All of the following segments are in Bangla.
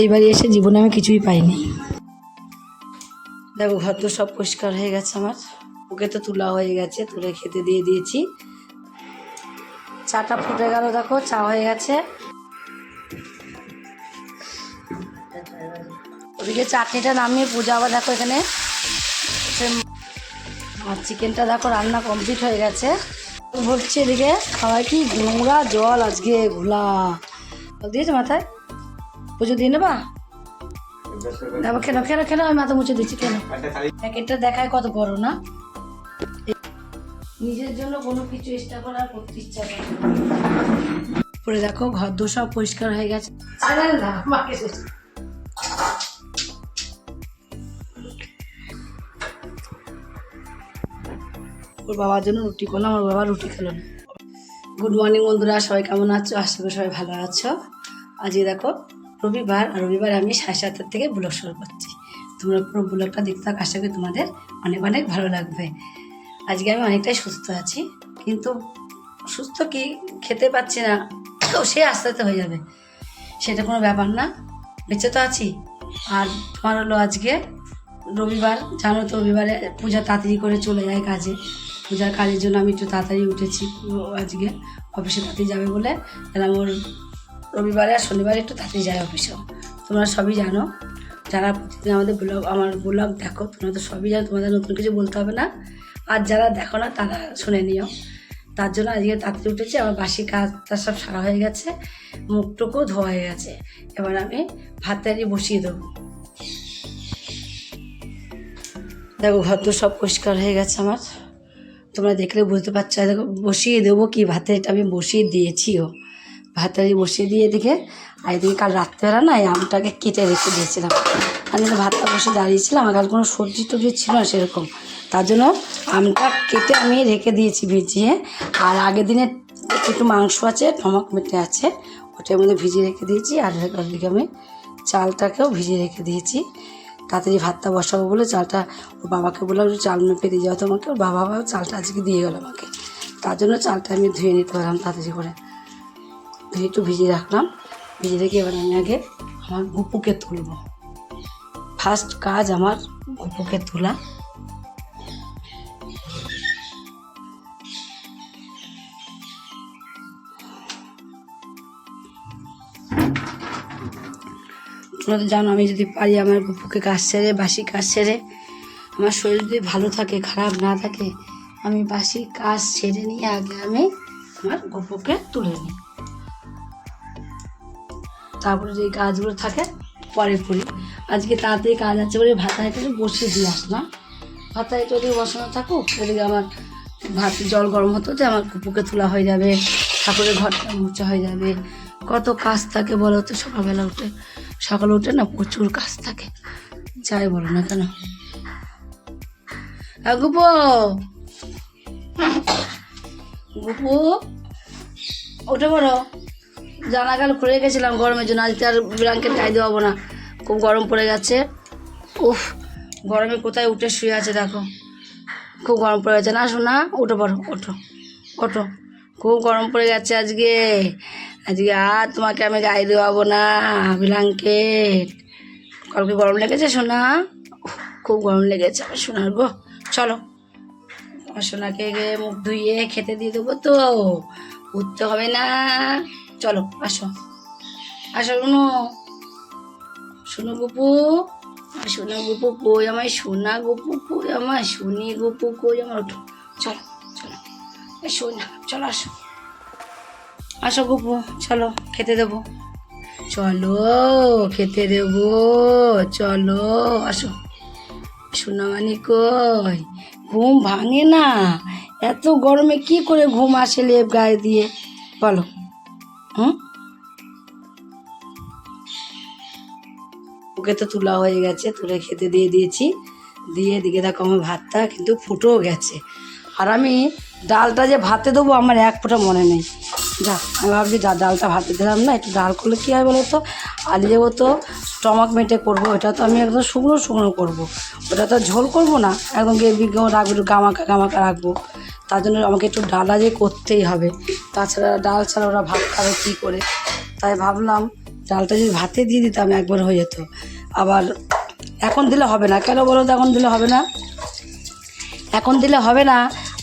এই বাড়ি এসে জীবনে আমি কিছুই পাইনি। দেখো, ঘর তো সব পরিষ্কার হয়ে গেছে আমার। ওকে তো তোলা হয়ে গেছে, তুলে খেতে দিয়ে দিয়েছি। চাটা ফুটে গেল, দেখো, চা হয়ে গেছে। ওদিকে চাটনিটা নামিয়ে পূজা আবার দেখো এখানে। আর চিকেনটা দেখো, রান্না কমপ্লিট হয়ে গেছে। ভরছি এদিকে খাওয়াই কি নোংরা জল আজকে ঘোলা। দিয়েছে মাথায়? পুজো দিয়ে নেবা? দেখো কেন কেন কেন আমি মাথা মুছে দিচ্ছি কেন প্যাকেটটা দেখায় কত বড় না? নিজের জন্য কোনো কিছু চেষ্টা করার করতে ইচ্ছা করে। পরে দেখো ঘর দোর সব পরিষ্কার হয়ে গেছে। না মাকে ওর বাবার জন্য রুটি করলাম ওর বাবা রুটি খেলো না। গুড মর্নিং বন্ধুরা সবাই কেমন আছো? আশা করি সবাই ভালো আছো। আজকে দেখো রবিবার আর রবিবার আমি সাড়ে সাতটার থেকে ব্লগ শুরু করছি। তোমরা পুরো ব্লগটা দেখতে থাকো, আশা করি তোমাদের অনেক অনেক ভালো লাগবে। আজকে আমি অনেকটাই সুস্থ আছি, কিন্তু সুস্থ কি খেতে পাচ্ছি না, সে আস্তে আস্তে হয়ে যাবে। সেটা কোনো ব্যাপার না, বেঁচে তো আছি। আর তোমার হলো আজকে রবিবার, জানো তো রবিবারে পূজা তাড়াতাড়ি করে চলে যায় কাজে। পূজার কাজের জন্য আমি একটু তাড়াতাড়ি উঠেছি আজকে অফিসে তাড়াতাড়ি যাবে বলে। তাহলে ওর রবিবারে আর শনিবারে একটু তাড়াতাড়ি যায় অফিসেও তোমরা সবই জানো। যারা প্রতিদিন আমাদের ব্লগ আমার ব্লগ দেখো, তোমরা তো সবই জানো, তোমাদের নতুন কিছু বলতে হবে না। আর যারা দেখো না, তারা শুনে নিও। তার জন্য আজকে তাড়াতাড়ি উঠেছি, আমার বাসি কাজটা সব সারা হয়ে গেছে মুখটুকু ধোয়া হয়ে গেছে। এবার আমি ভাত তাড়ি বসিয়ে দেবো। দেখো, ঘর তো সব পরিষ্কার হয়ে গেছে আমার। তোমরা দেখলে বুঝতে পারছ, দেখো, বসিয়ে দেবো কি ভাতের আমি বসিয়ে দিয়েছিও। ভাতটারি বসিয়ে দিয়ে এদিকে, আর এদিকে কাল রাত্রেবেলা না এই আমটাকে কেটে রেখে দিয়েছিলাম। আমি ভাতটা বসে দাঁড়িয়েছিলাম, আমার কাল কোনো সবজি টবজি ছিল না সেরকম। তার জন্য আমটা কেটে আমি রেখে দিয়েছি ভিজিয়ে। আর আগের দিনে একটু মাংস আছে টমাক মেটে আছে, ওটার মধ্যে ভিজিয়ে রেখে দিয়েছি। আর ওদিকে আমি চালটাকেও ভিজিয়ে রেখে দিয়েছি। তাড়াতাড়ি ভাতটা বসাবো বলে চালটা ওর বাবাকে বললাম চাল মেপে দিয়ে যাও তোমাকে, ওর বাবা চালটা আজকে দিয়ে গেল আমাকে। তার জন্য চালটা আমি ধুয়ে নিতে পারলাম তাড়াতাড়ি করে। একটু ভিজিয়ে রাখলাম। ভিজিয়ে রেখে এবার আমি আগে আমার গুপুকে তুলব। ফার্স্ট কাজ আমার গুপুকে তোলা। তোমরা তো জানো আমি যদি পারি আমার গুপুকে কাজ সেরে, বাসি কাজ সেরে, আমার শরীর যদি ভালো থাকে, খারাপ না থাকে, আমি বাসি কাজ সেরে নিয়ে আগে আমি আমার গুপুকে তুলে নিই। তারপরে যে কাজগুলো থাকে, পরে করি। আজকে তাড়াতাড়ি কাজ আছে বলে ভাতা একটু বসিয়ে দিয়ে আসলাম। ভাতা একটু ওদিকে বসানো থাকুক এদিকে আমার ভাত জল গরম হতো যে আমার কুপুকে তোলা হয়ে যাবে, ঠাকুরের ঘরটা মোচা হয়ে যাবে। কত কাজ থাকে বলো তো, সকালবেলা উঠে। সকালে উঠে না প্রচুর কাজ থাকে। যাই বলো না কেন। গুপু! গুপু! ওঠে বড় জানাগাল খুলে গেছিলাম গরমের জন্য। আজকে আর ব্ল্যাঙ্কেট গায়ে দেওয়াবো না। খুব গরম পড়ে গেছে। উফ, গরমে কোথায় উঠে শুয়ে আছে দেখো। খুব গরম পড়ে গেছে। না শোনা উঠে পড়ো, ওঠো ওঠো। খুব গরম পড়ে গেছে আজকে। আজকে আর তোমাকে আমি গায়ে দেওয়াবো না ব্ল্যাঙ্কেট কালকে গরম লেগেছে শোনা খুব গরম লেগেছে আমার সোনার গো। চলো। আমার সোনাকে মুখ ধুইয়ে খেতে দিয়ে দেবো তো। উঠতে হবে না। চলো, আসো। আসো, শুনো। শোনো গুপু সোনা গুপু কই আমায় সোনা গুপু কই আমায়, শুনি গুপু কই আমার ওঠো চলো চলো। সোনা চলো, আসো। আসো গুপু, চলো, খেতে দেবো। চলো, খেতে দেবো, চলো, আসো। সোনামানি কই? ঘুম ভাঙে না। এত গরমে কি করে ঘুম আসে লেপ গায়ে দিয়ে? বলো। হুম? ওকে তো তোলা হয়ে গেছে, তুলে খেতে দিয়ে দিয়েছি। দিয়ে এদিকে দেখো আমার ভাতটা কিন্তু ফুটেও গেছে। আর আমি ডালটা যে ভাতে দেবো আমার এক ফোঁটা মনে নেই। যা, আমি ভাবছি ডালটা ভাতে দিলাম না, একটু ডাল করলে কী হয় বলো তো দেবো তো স্টমাক মেটে করব, ওটা তো আমি একদম শুকনো শুকনো করব। ওটা তো ঝোল করব না, একদম গ্রেভি রাখব গামাকা গামাকা রাখব। তার জন্য আমাকে একটু ডালা যে করতেই হবে। তাছাড়া ডাল ছাড়া ওরা ভাত খাবে কী করে? তাই ভাবলাম ডালটা যদি ভাতে দিয়ে দিতাম একবার হয়ে যেত। আবার এখন দিলে হবে না। কেন বলো তো এখন দিলে হবে না? এখন দিলে হবে না।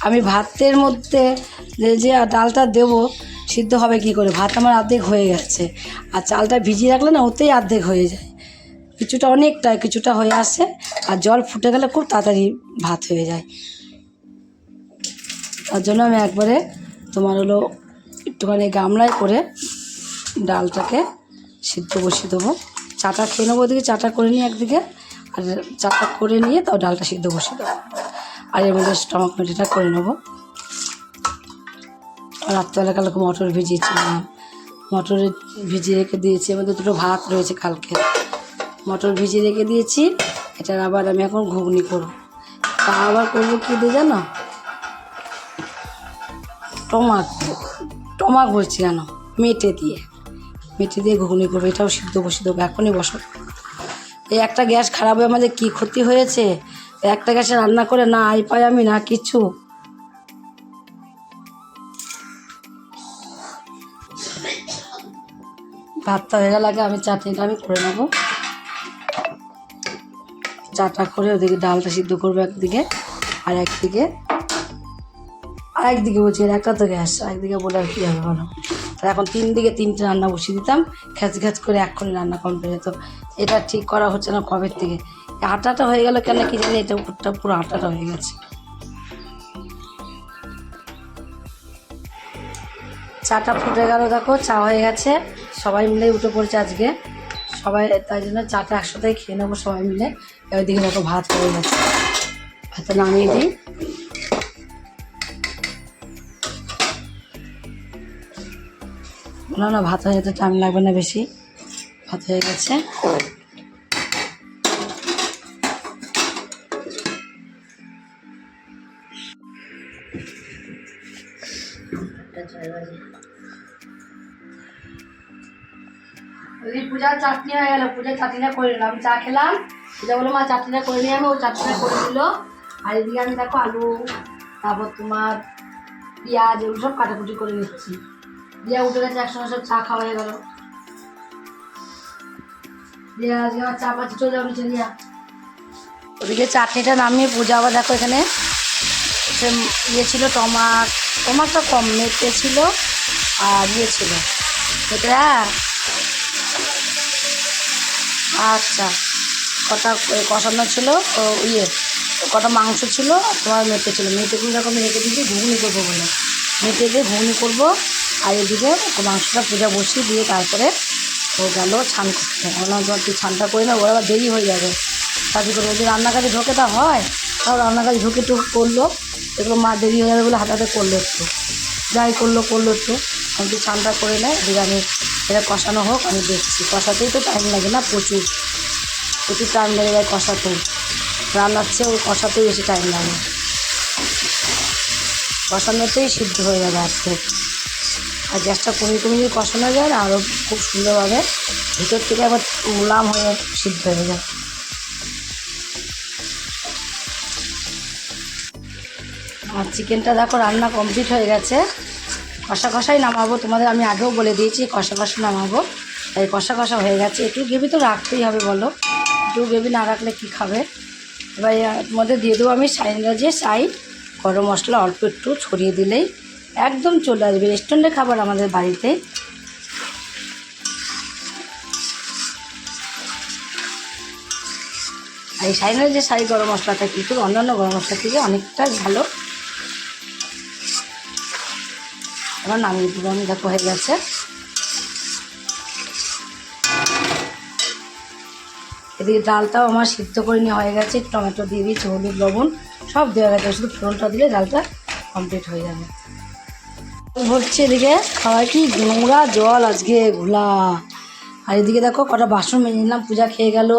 আমি ভাতের মধ্যে যে ডালটা দেবো, সিদ্ধ হবে কি করে? ভাত আমার অর্ধেক হয়ে গেছে। আর চালটা ভিজিয়ে রাখলে না ওতেই অর্ধেক হয়ে যায়। কিছুটা অনেকটা কিছুটা হয়ে আসে। আর জল ফুটে গেলে খুব তাড়াতাড়ি ভাত হয়ে যায়। তার জন্য আমি একবারে তোমার হলো একটুখানি গামলায় করে ডালটাকে সিদ্ধ বসিয়ে দেবো। চাটা খেয়ে নেব ওদিকে, চাটা করে নিই একদিকে, আর চাটা করে নিয়ে তাও ডালটা সিদ্ধ বসিয়ে দেবো। আর এর মধ্যে স্টমক মেটিটা করে নেব। রাত্রেবেলা কালকে মটর ভিজিয়েছিলাম। মটর ভিজিয়ে রেখে দিয়েছি। এর মধ্যে দুটো ভাত রয়েছে কালকে। মটর ভিজিয়ে রেখে দিয়েছি। এটার আবার আমি এখন ঘুগনি করব। তা আবার করব কী দিয়ে জানো? টমাক টমাক বলছি কেন মেটে দিয়ে মেটে দিয়ে ঘুগনি করব, এটাও সিদ্ধ বসিয়ে দেবো, এখনই বসো। এই একটা গ্যাস খারাপ হয়ে আমাদের কী ক্ষতি হয়েছে? একটা গ্যাসে রান্না করে না আই পাই আমি, না কিছু? ভাতটা হয়ে গেল আগে আমি চাটনিটা আমি করে নেব। চাটা করে ওদিকে ডালটা সিদ্ধ করব একদিকে আর একদিকে আর একদিকে বলছি একটা তো গ্যাস একদিকে বলে আর কী হবে বলো? তো এখন তিন দিকে তিনটে রান্না বসিয়ে দিতাম খ্যাচ খ্যাচ করে এক্ষুনি রান্না কমপ্লিট হতো এটা ঠিক করা হচ্ছে না কবের থেকে। আটাটা হয়ে গেল কেন কি জানি, এটা উপরটা পুরো আটাটা হয়ে গেছে। চাটা ফুটে গেল দেখো, চা হয়ে গেছে। সবাই মিলে উঠে পড়ছে আজকে। সবাই, তাই জন্য চাটা একসাথেই খেয়ে নেব সবাই মিলে। ওইদিকে দেখো ভাত হয়ে গেছে। ভাতটা নামিয়ে দিই। না না, ভাত হয়ে যেতে টাইম লাগবে না বেশি। ভাত হয়ে গেছে। পূজার চাটনি হয়ে গেল, পূজার চাটনিটা করে নিলাম। আমি চা খেলাম, পূজা বলো মা, চাটনিটা করে নিয়ে আমি, ও চাটনিটা করে দিল আর এদিকে আমি দেখো আলু, তারপর তোমার পেঁয়াজ, এগুলো সব কাটাকুটি করে নিচ্ছি। দিয়া উঠে গেছে, একসঙ্গে সব চা খাওয়া হয়ে গেল। দিয়া আজকে আমার চা পাচ্ছি, চলে যাব নিচে দিয়া। ওদিকে চাটনিটা নামিয়ে পূজা আবার দেখো এখানে। সে ইয়ে ছিল টমাট টমাটটা কম, মেটে ছিল আর ইয়ে ছিল। এটা আচ্ছা কটা কষানো ছিল ইয়ে কটা মাংস ছিল তোমার মেটে ছিল। মেটেগুলো যখন রেখে দিয়েছি, ঘুগনি করব বলে। মেটে দিয়ে ঘুগনি করব। আর এদিকে মাংসটা পূজা বসিয়ে দিয়ে তারপরে ও গেল ছান করতে। বললাম তোমার তুই ছানটা করে না ওরা আবার দেরি হয়ে যাবে। কাজে করে যদি রান্নার কাজে ঢোকে তা হয়? তাও রান্না কাজে ঢুকে একটু করল এগুলো মা দেরি হয়ে যাবে বলে হাতে হাতে করল একটু। যাই করল করল একটু। আমি একটু ছানটা করে নেয় এদিকে আমি এটা কষানো হোক, আমি দেখছি। কষাতেই তো টাইম লাগে না, প্রচুর। প্রচুর টাইম লেগে যায় কষাতেই। রান্নার চেয়ে ওই কষাতেই বেশি টাইম লাগে। কষানোতেই সিদ্ধ হয়ে যাবে আজকে। আর গ্যাসটা কমিয়ে কমিয়ে কষানো যায় না আরও খুব সুন্দরভাবে। ভিতর থেকে আবার মুলাম হয়ে সিদ্ধ হয়ে যায়। আর চিকেনটা দেখো রান্না কমপ্লিট হয়ে গেছে। কষা কষাই নামাবো, তোমাদের আমি আগেও বলে দিয়েছি, কষা কষা নামাবো। তাই কষা কষা হয়ে গেছে। একটু গ্রেভি তো রাখতেই হবে বলো। একটু গ্রেভি না রাখলে কি খাবে? এবার মধ্যে দিয়ে দেবো আমি সাইনরাজে সাইড। গরম মশলা অল্প একটু ছড়িয়ে দিলেই একদম চলে আসবে রেস্টুরেন্টের খাবার আমাদের বাড়িতে। আর এই সাইনের যে সাই গরম মশলাটা কিন্তু অন্যান্য গরম মশলা থেকে অনেকটা ভালো। এবার নামিয়ে দেবো আমি, দেখো হয়ে গেছে। এদিকে ডালটাও আমার সিদ্ধ করে নেওয়া হয়ে গেছে, টমেটো দিয়ে দিয়েছি, হলুদ, লবণ, সব দেওয়া গেছে, শুধু ফোড়নটা দিলে ডালটা কমপ্লিট হয়ে যাবে। ভরছি এদিকে খাওয়াই কি? নোংরা জল আজকে ঘোলা। আর এদিকে দেখো কটা বাসন মেজে নিলাম, পূজা খেয়ে গেল।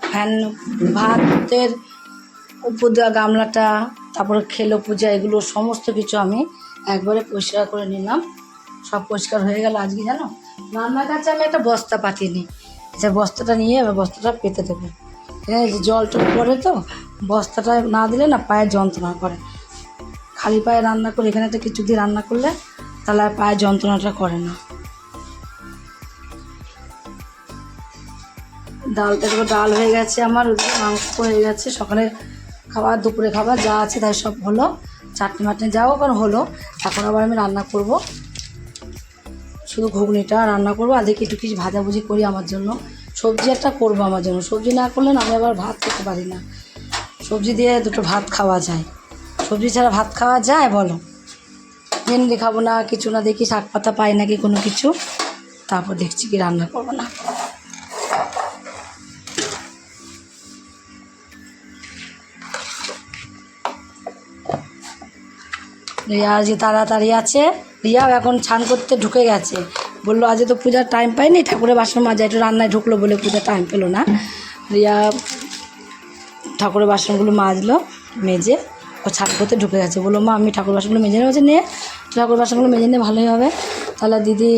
ফ্যান, ভাতের উপর দেওয়া গামলাটা, তারপরে খেলো পূজা, এগুলো সমস্ত কিছু আমি একবারে পরিষ্কার করে নিলাম। সব পরিষ্কার হয়ে গেল আজকে, জানো? রান্নার কাছে আমি একটা বস্তা পাতিয়ে নিই। যে বস্তাটা নিয়ে এবার বস্তাটা পেতে দেবো। যে জল টল পড়ে তো, বস্তাটা না দিলে না পায়ে যন্ত্রণা করে। খালি পায়ে রান্না করে, এখানে একটা কিছু দিয়ে রান্না করলে তাহলে আর পায়ে যন্ত্রণাটা করে না। ডালটা দেখো, ডাল হয়ে গেছে আমার মাংস হয়ে গেছে, সকালে খাবার, দুপুরে খাবার যা আছে তাই সব হলো। চাটনি মাটনি যাও কারণ হলো, এখন আবার আমি রান্না করব। শুধু ঘুগনিটা রান্না করব, আর দেখি একটু কিছু ভাজাভুজি করি আমার জন্য। সবজি একটা করব আমার জন্য, সবজি না করলে আমি আবার ভাত খেতে পারি না। সবজি দিয়ে দুটো ভাত খাওয়া যায়। সবজি ছাড়া ভাত খাওয়া যায়, বলো? ভেন্ডি খাব না, কিছু না, দেখি শাক পাতা পাই নাকি কোনো কিছু। তারপর দেখছি কি রান্না করব না। রিয়া যে তাড়াতাড়ি আছে। রিয়াও এখন ছান করতে ঢুকে গেছে। বলল আজ তো পূজার টাইম পাইনি, ঠাকুরের বাসন মাজা, একটু রান্নায় ঢুকলো বলে পূজার টাইম পেল না। রিয়া ঠাকুরের বাসনগুলো মাজলো, মেজে। ও করতে ঢুকে গেছে। বলল, মা, আমি ঠাকুর বাসনগুলো মেজে নেব। নিয়ে ঠাকুর বাসনগুলো মেজে নিয়ে ভালোই হবে। তাহলে দিদি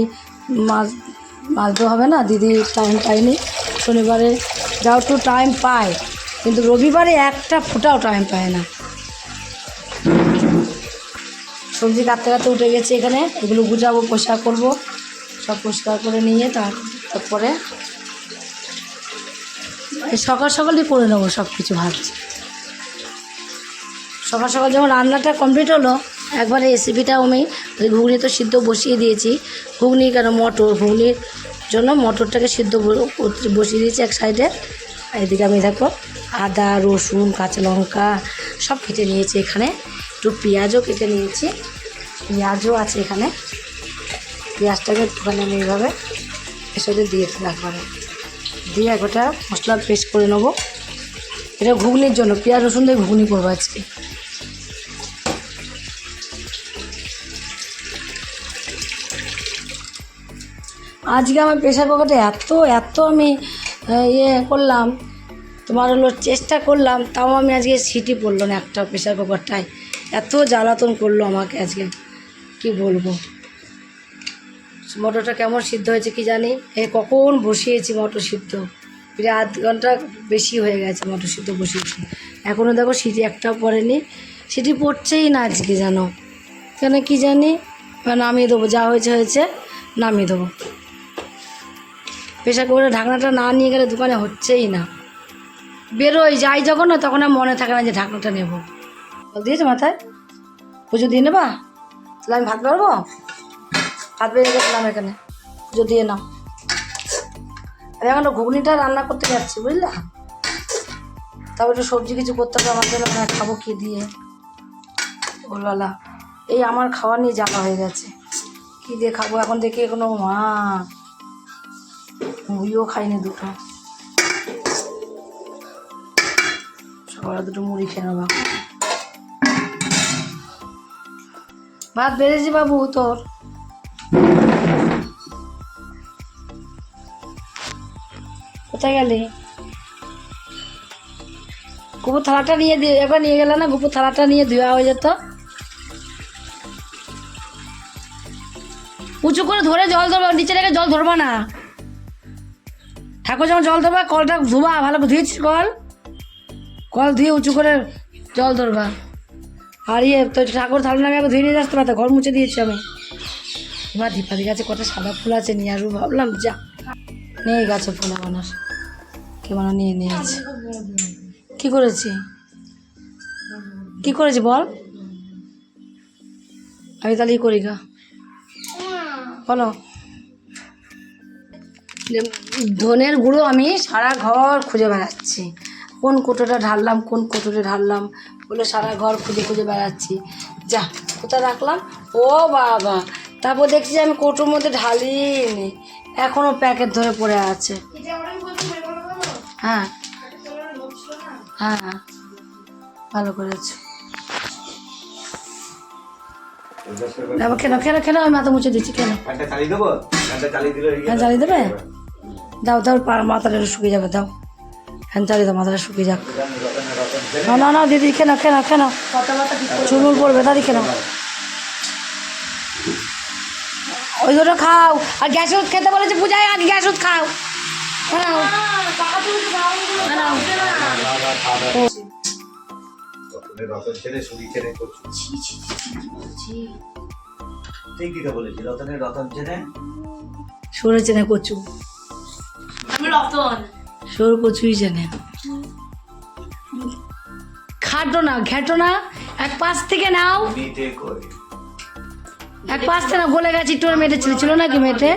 মাছ মাজতে হবে না, দিদি টাইম পায়নি। শনিবারে যাও একটু টাইম পায়, কিন্তু রবিবারে একটা ফোটাও টাইম পায় না। সবজি কাটতে কাটতে উঠে গেছে এখানে, এগুলো গুজাবো পরিষ্কার করব। সব পরিষ্কার করে নিয়ে তার, তারপরে সকাল সকালই করে নেব সব কিছু ভাবছি। সকাল সকাল যখন রান্নাটা কমপ্লিট হলো, একবারে রেসিপিটা আমি ঘুগনি তো সিদ্ধ বসিয়ে দিয়েছি। ঘুগনি কেন মটর? ঘুগনির জন্য মটরটাকে সিদ্ধ বসিয়ে দিয়েছি এক সাইডে। এদিকে আমি দেখো আদা, রসুন, কাঁচা লঙ্কা সব কেটে নিয়েছি এখানে। একটু পেঁয়াজও কেটে নিয়েছি। পেঁয়াজও আছে এখানে। পেঁয়াজটাকে একটুখানি আমি এইভাবে এর সাথে দিয়ে একবারে। দিয়ে একটা মশলা পেস্ট করে নেব। এটা ঘুগনির জন্য, পেঁয়াজ, রসুন দিয়ে ঘুগনি করব আজকে। আজকে আমার প্রেশার কুকারটা এত এত আমি ইয়ে করলাম, তোমার হলো চেষ্টা করলাম, তাও আমি আজকে সিটি পড়ল না একটা প্রেশার কুকারটায় এত জ্বালাতন করল আমাকে আজকে, কি বলব? মটরটা কেমন সিদ্ধ হয়েছে কি জানি? এ কখন বসিয়েছি মটর সিদ্ধ? প্রায় আধ ঘণ্টা বেশি হয়ে গেছে মটর সিদ্ধ বসিয়েছি। এখনও দেখো সিটি একটাও পড়েনি। সিটি পড়ছেই না আজকে জানো কেন কি জানি? এবার নামিয়ে দেবো, যা হয়েছে হয়েছে, নামিয়ে দেবো। প্রেশার কুকারের ঢাকনাটা না নিয়ে গেলে দোকানে হচ্ছেই না। বেরোই যাই যখন না তখন আর মনে থাকে না যে ঢাকনাটা নেব। জল দিয়েছে মাথায়? পুজো দিয়ে নেবা? তাহলে আমি ভাত পারব ভাত বেরিয়ে গেছিলাম এখানে। পুজো দিয়ে নাও। আমি এখন ঘুগনিটা রান্না করতে যাচ্ছি, বুঝলা? তারপর একটু সবজি কিছু করতে হবে আমার জন্য মানে খাব কি দিয়ে? বলবালা এই আমার খাওয়া নিয়ে জ্বালা হয়ে গেছে। কি দিয়ে খাব? এখন দেখি এখনও মা মুড়িও খাইনি দুটো। সকালে দুটো মুড়ি খেয়ে নেব। ভাত বেড়েছি বাবু তোর? কোথায় গেলি? গোপুর থালাটা নিয়ে দিয়ে একবার নিয়ে গেলে না গোপুর থালাটা নিয়ে ধোয়া হয়ে যেত। উঁচু করে ধরে জল ধরবা, নিচে রেখে জল ধরবা না। ঠাকুর যখন জল ধরবা, কলটা ধোবা, ভালো করে ধুয়েছিস কল। কল ধুয়ে উঁচু করে জল ধরবা। আর ইয়ে তো ঠাকুর থালা নামে একবার ধুয়ে নিয়ে আসতে পারতো ঘর মুছে দিয়েছি আমি। এবার দীপাদি গাছে কত সাদা ফুল আছে, নিয়ে আসব ভাবলাম, যা। নিয়ে গেছে ফুল আমার কে মানে নিয়ে নিয়েছে কি করেছি? কি করেছি বল? আমি তাহলে ই করি গা। বলো। ধনের গুঁড়ো আমি সারা ঘর খুঁজে বেড়াচ্ছি। কোন কোটোটা ঢাললাম কোন কোটোটা ঢাললাম বলে সারা ঘর খুঁজে খুঁজে বেড়াচ্ছি। যা কোথায় রাখলাম? ও বাবা তারপর দেখছি যে আমি কোটোর মধ্যে ঢালিনি এখনও প্যাকেট ধরে পড়ে আছে। হ্যাঁ। হ্যাঁ হ্যাঁ। ভালো করেছ। কেন কেন কেন আমি মাথা মুছে দিচ্ছি কেন? চালিয়ে দেবো? দাও দাও মাথাটা একটু শুকিয়ে যাবে দাও। ফ্যান চালিয়ে দাও মাথাটা শুকিয়ে যাক। না না না দিদি কেন কেন কেন চুলুল পড়বে দাদি কেন ওই দুটো খাও। আর গ্যাস ওষুধ খেতে বলেছে পূজায় আর গ্যাস ওষুধ খাও। খাও। রতন ছেলে সুরি ছেলে করছ ঠিক দিতে বলেছি রতনের রতন ছেলে শুনেছে না কচু। রতন সর কচুই জানে খাটো না ঘেটো না এক পাশ থেকে নাও এক পাশ থেকে না গলে গেছে একটু মেটে ছিল ছিল নাকি মেটে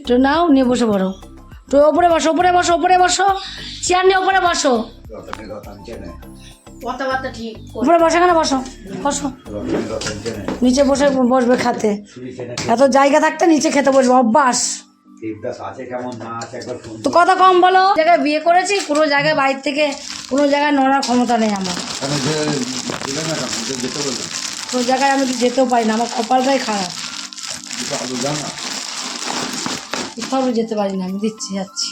একটু নাও নিয়ে বসে পড়ো তো ওপরে বসো ওপরে বসো ওপরে বসো চেয়ার নিয়ে ওপরে বসো কথাবার্তা ঠিক উপরে বসো এখানে বসো? বসো। নিচে বসে বসবে খাতে। এত জায়গা থাকতে নিচে খেতে বসবে অভ্যাস। দেবদাস আছে কেমন না আছে একবার ফোন তো কথা কম বলো। জায়গায় বিয়ে করেছি কোনো জায়গায় বাইরে থেকে কোনো জায়গায় নড়ার ক্ষমতা নেই আমার। কেন কেন কোনো জায়গায় আমি যেতেও পারি না আমার কপালটাই খারাপ। কোথাও যেতে পারি না আমি দিচ্ছি যাচ্ছি।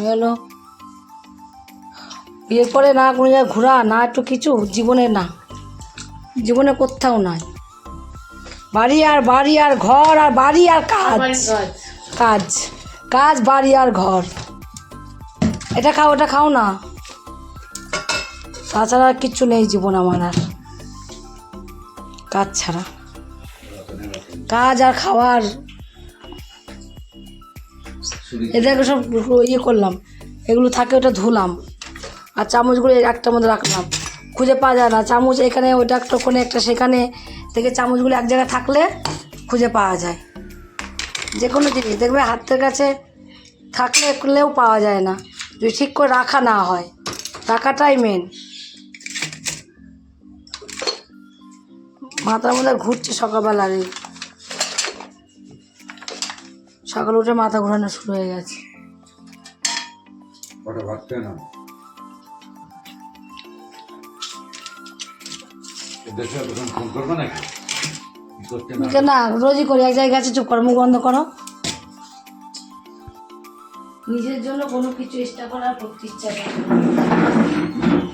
হলো বিয়ে করে না কোনো জায়গায় ঘোরা না একটু কিছু জীবনে না। জীবনে কোথাও নাই। বাড়ি আর বাড়ি আর ঘর আর বাড়ি আর কাজ। কাজ। কাজ। বাড়ি আর ঘর। এটা খাও ওটা খাও না। তাছাড়া আর কিচ্ছু নেই জীবন আমার আর। কাজ ছাড়া। কাজ আর খাওয়ার এদেরকে সব ইয়ে করলাম। এগুলো থাকে ওটা ধুলাম। আর চামচগুলো একটার মধ্যে রাখলাম। খুঁজে পাওয়া যায় না। চামচ এখানে, ওটা একটা ওখানে, একটা সেখানে। থেকে চামচগুলো এক জায়গায় থাকলে খুঁজে পাওয়া যায়। যে কোনো জিনিস। দেখবে হাতের কাছে থাকলে করলেও পাওয়া যায় না। যদি ঠিক করে রাখা না হয়। রাখাটাই মেন মাথার মধ্যে ঘুরছে সকালবেলা সকালে উঠে মাথা ঘোরানো শুরু হয়ে গেছে। না? রোজই করি এক জায়গায় গেছে চুপ করো মুখ বন্ধ করো। নিজের জন্য কোনো কিছু চেষ্টা করার করতে ইচ্ছা করে।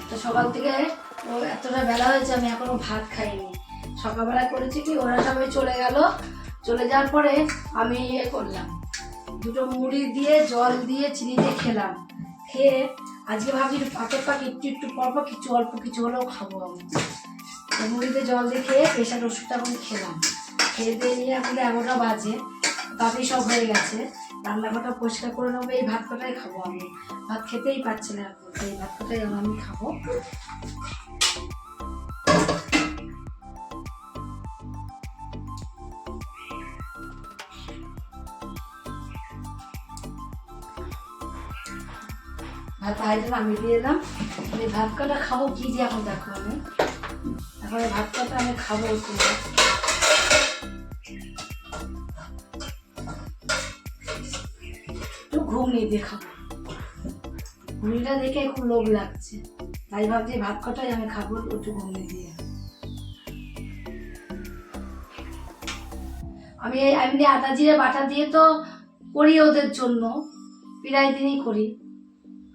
তো সকাল থেকে ও এতটা বেলা হয়েছে আমি এখনও ভাত খাইনি। সকালবেলা করেছি কি ওরা সবাই চলে গেল চলে যাওয়ার পরে আমি ইয়ে করলাম। দুটো মুড়ি দিয়ে, জল দিয়ে, চিনি দিয়ে খেলাম। খেয়ে আজকে ভাবছি পাকের পাক, একটু একটু পর কিছু অল্প, কিছু হলেও খাব আমি। মুড়িতে জল দিয়ে খেয়ে প্রেশার ওষুধটা এখন খেলাম। খেয়ে দিয়ে নিয়ে এখন এগারোটা বাজে বাকি সব হয়ে গেছে। রান্নাঘরটা পরিষ্কার করে নেব, এই ভাত কটাই খাব আমি। ভাত খেতেই পারছি না এই ভাত কটাই আমি খাব। ভাত আয়োজন আমি দিয়ে এলাম। এই ভাত কটা খাব? কি দিয়ে এখন দেখো আমি? এখন ভাত কটা আমি খাব একটু। একটু ঘুগনি দিয়ে খাব। ঘুগনিটা দেখে খুব লোভ লাগছে। তাই ভাবছি ভাত কটাই আমি খাব একটু ঘুগনি দিয়ে। আমি এমনি আদা জিরে বাটা দিয়ে তো করি ওদের জন্য। প্রায় দিনই করি।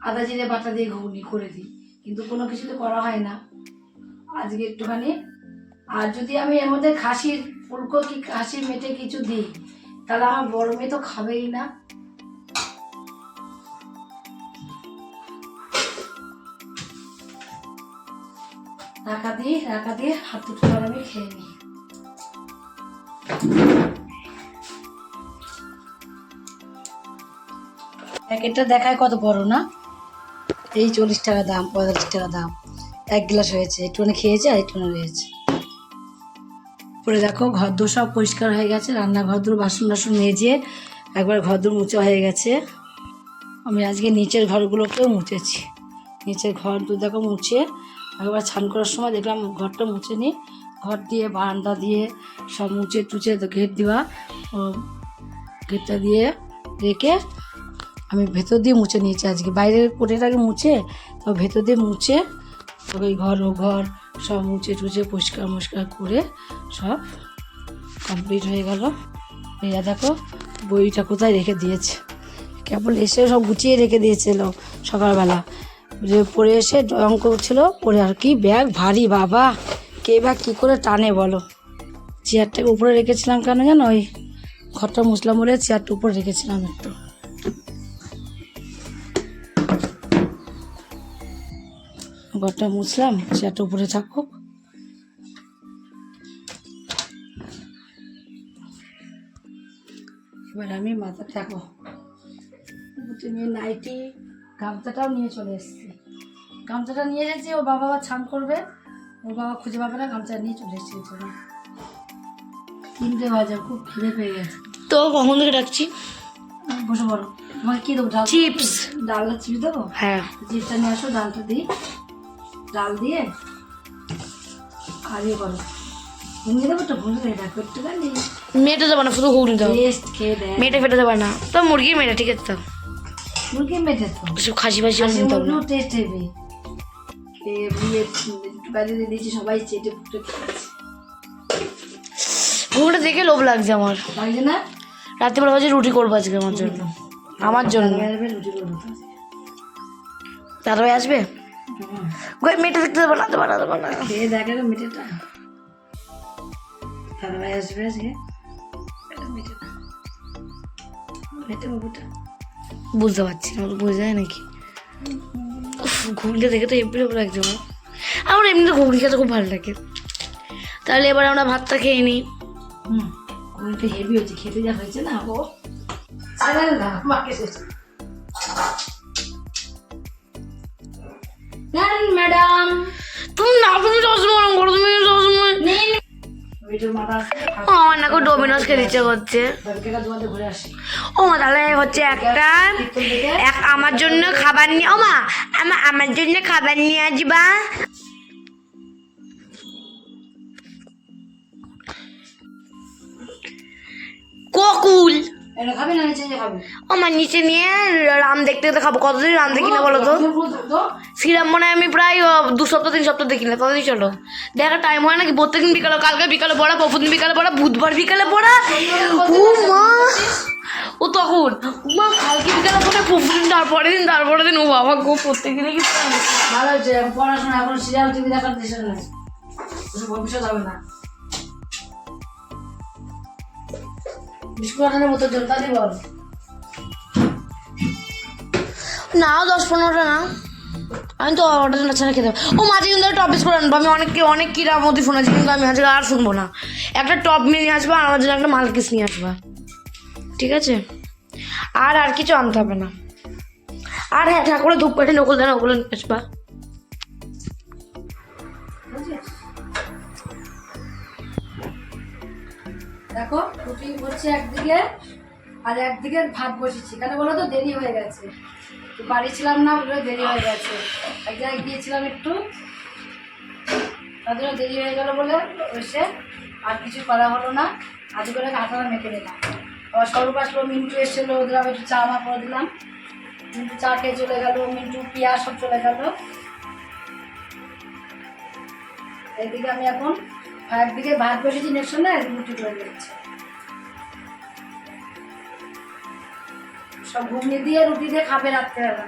আদা, জিরে, বাটা দিয়ে ঘুগনি করে দিই। কিন্তু কোনো কিছুতে করা হয় না। আজকে একটুখানি। আর যদি আমি এর মধ্যে খাসির ফুলকো কি খাসির মেটে কিছু দিই, তাহলে আমার মেয়ে তো খাবেই না। রাখা দিয়ে রাখা দিয়ে হাত দুটো আমি খেয়ে নিই। প্যাকেটটা দেখায় কত বড়, না? এই চল্লিশ টাকা দাম, পঁয়তাল্লিশ টাকা দাম। এক গ্লাস হয়েছে একটুখানি খেয়েছে আর একটুখানি রয়েছে। পরে দেখো ঘর দোর সব পরিষ্কার হয়ে গেছে রান্নাঘর দূর বাসন টাসন মেজে একবার ঘর দূর মুছা হয়ে গেছে। আমি আজকে নিচের ঘরগুলোকেও মুছেছি। নিচের ঘর দু দেখো মুছে, একবার ছান করার সময় দেখলাম ঘরটা মুছে নিই ঘর দিয়ে বারান্দা দিয়ে সব মুছে টুচে ঘের দেওয়া ঘেরটা দিয়ে রেখে আমি ভেতর দিয়ে মুছে নিয়েছি আজকে। বাইরের কোটেটাকে মুছে, তো ভেতর দিয়ে মুছে তবে ঘর, ও ঘর সব মুছে টুচে পরিষ্কার মরিষ্কার করে সব কমপ্লিট হয়ে গেল। এরা দেখো, বইটা কোথায় রেখে দিয়েছে? কেবল এসে সব গুছিয়ে রেখে দিয়েছিল সকালবেলা। যে পরে এসে ড্রয়িং করছিল পরে আর কি ব্যাগ ভারী, বাবা! কে ব্যাগ কী করে টানে বলো? চেয়ারটাকে উপরে রেখেছিলাম কেন জানো? ওই ঘরটা মুসলাম বলে চেয়ারটা উপরে রেখেছিলাম একটু। ঘরটা মুছলাম চেয়ারটা উপরে থাকুক। এবার আমি মাথা থাকো তুমি নাইটি গামছাটাও নিয়ে চলে এসছি। গামছাটা নিয়ে এসেছি ওর বাবা বাবা ছান করবে। ওর বাবা খুঁজে পাবে না গামছা নিয়ে চলে এসেছি তোমার তিনটে বাজার খুব খিদে পেয়ে গেছে। তো কখন থেকে ডাকছি? বসে বলো তোমাকে কি দেবো? ডাল চিপস ডালটা চিপস দেবো? হ্যাঁ। চিপসটা নিয়ে আসো ডালটা দিই। ডাল দিয়ে ইয়ে করো। ভেঙে দেবো তো ভুলে দেখো একটুখানি। মেয়েটা দেবো না শুধু ঘুগনি দাও। টেস্ট খেয়ে দেয়। মেয়েটা ফেটে দেবে না। তো মুরগি মেয়েটা ঠিক আছে তো? মুরগি তো। খাসি ফাসি নিতে হবে টেস্ট হেবে। দিয়ে দিয়েছি সবাই চেটে ফুটে ঘুগনিটা দেখে লোভ লাগছে আমার। লাগছে না? রাত্রিবেলা ভাবছি রুটি করব আজকে আমার জন্য। আমার জন্য। বাইরে রুটি করব। তো। দাদাভাই আসবে? ওই মেয়েটা দেখতে দেবো না দেবো না দেবো না। খেয়ে দেখে না মেটেটা তারপরে আসবে আজকে। এটা মেটে না। মেটে বাবুটা। বুঝতে পারছি না তো বোঝা যায় নাকি? উফ, ঘুগনিটা দেখে তো এমনি লোভ লাগছে আমার। আমার এমনিতে ঘুগনি খেতে খুব ভালো লাগে। তাহলে এবার আমরা ভাতটা খেয়ে নিই। হুম ঘুমটা হেভি হচ্ছে খেতে যা হয়েছে না ও মাকে ম্যাডাম। তুমি না তুমি সবসময় করো তুমি সবসময় আমার না। খুব ডোমিনোস খেতে ইচ্ছে করছে। বাড়িটা তোমাদের ঘুরে আসি। ও মা তাহলে হচ্ছে একটা এক আমার জন্য খাবার নিয়ে ও মা আমার আমার জন্য খাবার নিয়ে আসবা? না নিচে ও মা নিচে নিয়ে রাম দেখতে দেখতে খাব। কতদিন রাম দেখি না বলো তো? শ্রীরাম মনে আমি প্রায় দু সপ্তাহ তিন সপ্তাহ দেখি না ততদিন চলো। দেখার টাইম হয় নাকি? প্রত্যেকদিন বিকালে কালকে বিকালে পড়া পরশুদিন বিকালে পড়া বুধবার বিকালে পড়া। ও মা! ও তখন মা কালকে বিকালে পড়া পরশুদিন তারপরে দিন তারপরে দিন। ও বাবা গো প্রত্যেকদিনই কি ভালো হচ্ছে পড়াশোনা এখন সিরিয়াল টিভি দেখার নেই। কিছু ভবিষ্যৎ হবে না। বিস্কুট আনার মতো না দশ পনেরোটা না আমি তো অর্ডার না ছাড়া খেতে। ও, মাঝে কিন্তু টপ বিস করে আনব আমি অনেক অনেক কিরামতি শুনেছি, কিন্তু আমি আজকে আর শুনব না। একটা টপ নিয়ে আসব, আর আমার জন্য একটা মালকিস নিয়ে আসবা। ঠিক আছে? আর আর কিছু আনতে হবে না। আর হ্যাঁ ঠাকুরের ধূপ কাঠি নকল দেন, ওগুলো নিয়ে আসবা। দেখো, রুটি করছি একদিকে আর একদিকে ভাত বসেছি। কেন বলো তো? দেরি হয়ে গেছে। বাড়ি ছিলাম না বলে দেরি হয়ে গেছে। এক জায়গায় গিয়েছিলাম একটু। তার জন্য দেরি হয়ে গেল বলে এসে আর কিছু করা হলো না। আজ করে আটাটা মেখে নিলাম। আবার স্বরূপ আসলো মিন্টু এসেছিল, ওদের আবার একটু চা মা করে দিলাম। মিন্টু চা খেয়ে চলে গেল, মিন্টু পিয়া সব চলে গেল। এদিকে আমি এখন একদিকে ভাত বসেছি নেক্সট না রুটি করে দিচ্ছি সব ঘুমিয়ে দিয়ে রুটি দিয়ে খাবে রাত্রেবেলা।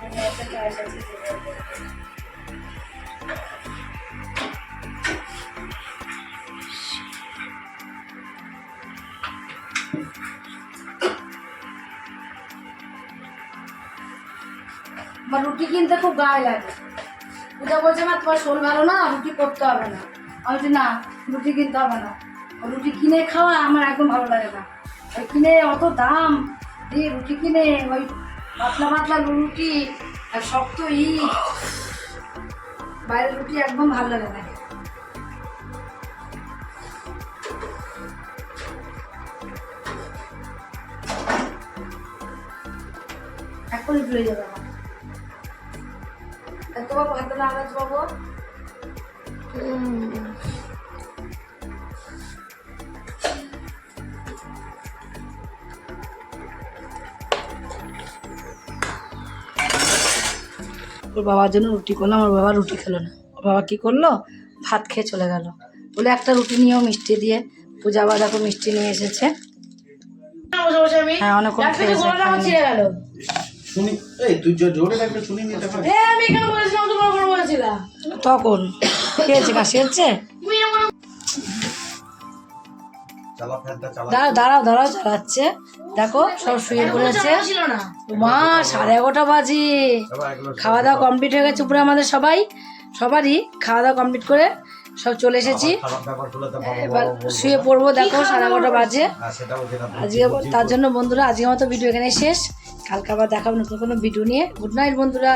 Thank একটা আমার রুটি কিনতে খুব গায়ে লাগে। পূজা বলছে, মা, তোমার শোল ভালো না, রুটি করতে হবে না। আমি বলছি, না, রুটি কিনতে হবে না। রুটি কিনে খাওয়া আমার একদম ভালো লাগে না। ওই কিনে অত দাম, দিয়ে রুটি কিনে ওই পাতলা পাতলা রুটি আর শক্ত ই বাইরের রুটি একদম ভালো লাগে না এখনই ভুলে যাবে ওর বাবার জন্য রুটি করলাম ওর বাবা রুটি খেলো না। ওর বাবা কি করল? ভাত খেয়ে চলে গেল। বলে একটা রুটি নিয়েও মিষ্টি দিয়ে পূজা দেখো মিষ্টি নিয়ে এসেছে। হ্যাঁ অনেকক্ষণ খেয়েছে গলাটা আমার ছিঁড়ে গেল শুনি এই তুই জোরে শুনি নি এটা এ আমি বলেছিলাম তোমার কোনো বলেছিলাম। তখন কাশি হচ্ছে তুমি আমার চালা ফ্যানটা চালা। দাঁড়াও দাঁড়াও চালাচ্ছে। দেখো সব শুয়ে পড়েছে। ছিল মা সাড়ে এগারোটা বাজে। খাওয়া দাওয়া কমপ্লিট হয়ে গেছে উপরে আমাদের সবাই। সবারই খাওয়া দাওয়া কমপ্লিট করে সব চলে এসেছি। এবার শুয়ে পড়ব দেখো সাড়ে এগারোটা বাজে। আজকে তার জন্য বন্ধুরা আজকের মতো ভিডিও এখানে শেষ। কালকে আবার দেখাবো নতুন কোনো ভিডিও নিয়ে। গুড নাইট বন্ধুরা।